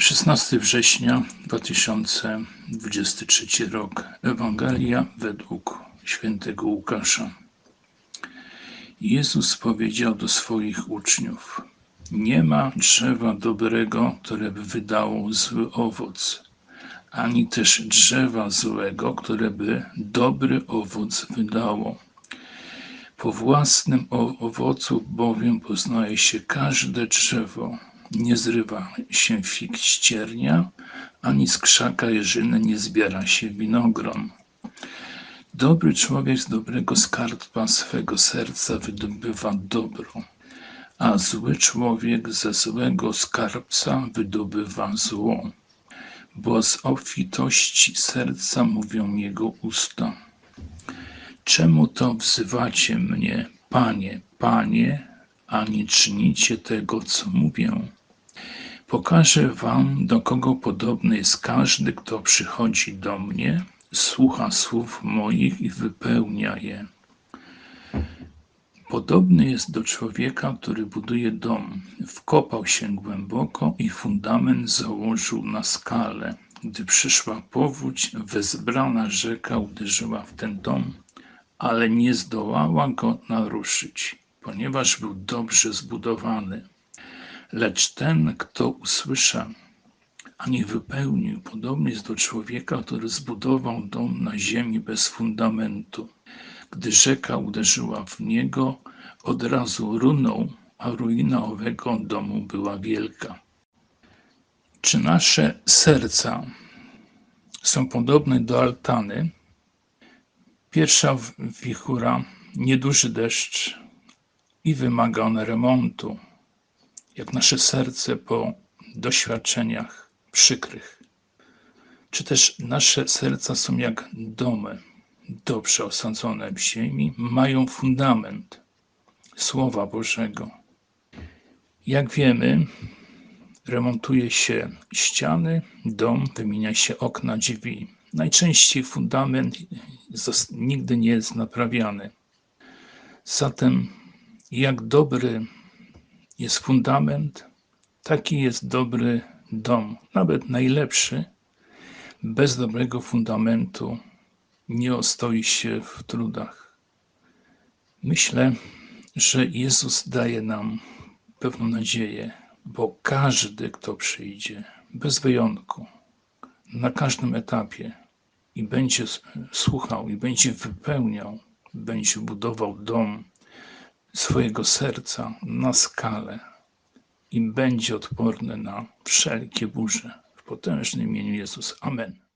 16 września 2023 rok. Ewangelia według świętego Łukasza. Jezus powiedział do swoich uczniów: Nie ma drzewa dobrego, które by wydało zły owoc, ani też drzewa złego, które by dobry owoc wydało. Po własnym owocu bowiem poznaje się każde drzewo. Nie zrywa się fig ściernia, ani z krzaka jeżyny nie zbiera się winogron. Dobry człowiek z dobrego skarbca swego serca wydobywa dobro, a zły człowiek ze złego skarbca wydobywa zło, bo z obfitości serca mówią jego usta. Czemu to wzywacie mnie, Panie, Panie, a nie czynicie tego, co mówię? Pokażę wam, do kogo podobny jest każdy, kto przychodzi do mnie, słucha słów moich i wypełnia je. Podobny jest do człowieka, który buduje dom. Wkopał się głęboko i fundament założył na skalę. Gdy przyszła powódź, wezbrana rzeka uderzyła w ten dom, ale nie zdołała go naruszyć, ponieważ był dobrze zbudowany. Lecz ten, kto usłyszał, a nie wypełnił, podobny jest do człowieka, który zbudował dom na ziemi bez fundamentu. Gdy rzeka uderzyła w niego, od razu runął, a ruina owego domu była wielka. Czy nasze serca są podobne do altany? Pierwsza wichura, nieduży deszcz i wymaga on remontu jak nasze serce po doświadczeniach przykrych. Czy też nasze serca są jak domy, dobrze osadzone w ziemi, mają fundament Słowa Bożego. Jak wiemy, remontuje się ściany, dom, wymienia się okna, drzwi. Najczęściej fundament nigdy nie jest naprawiany. Zatem, jak dobry jest fundament, taki jest dobry dom. Nawet najlepszy, bez dobrego fundamentu, nie ostoi się w trudach. Myślę, że Jezus daje nam pewną nadzieję, bo każdy, kto przyjdzie, bez wyjątku, na każdym etapie i będzie słuchał, i będzie wypełniał, będzie budował dom, swojego serca na skalę i będzie odporny na wszelkie burze. W potężnym imieniu Jezus. Amen.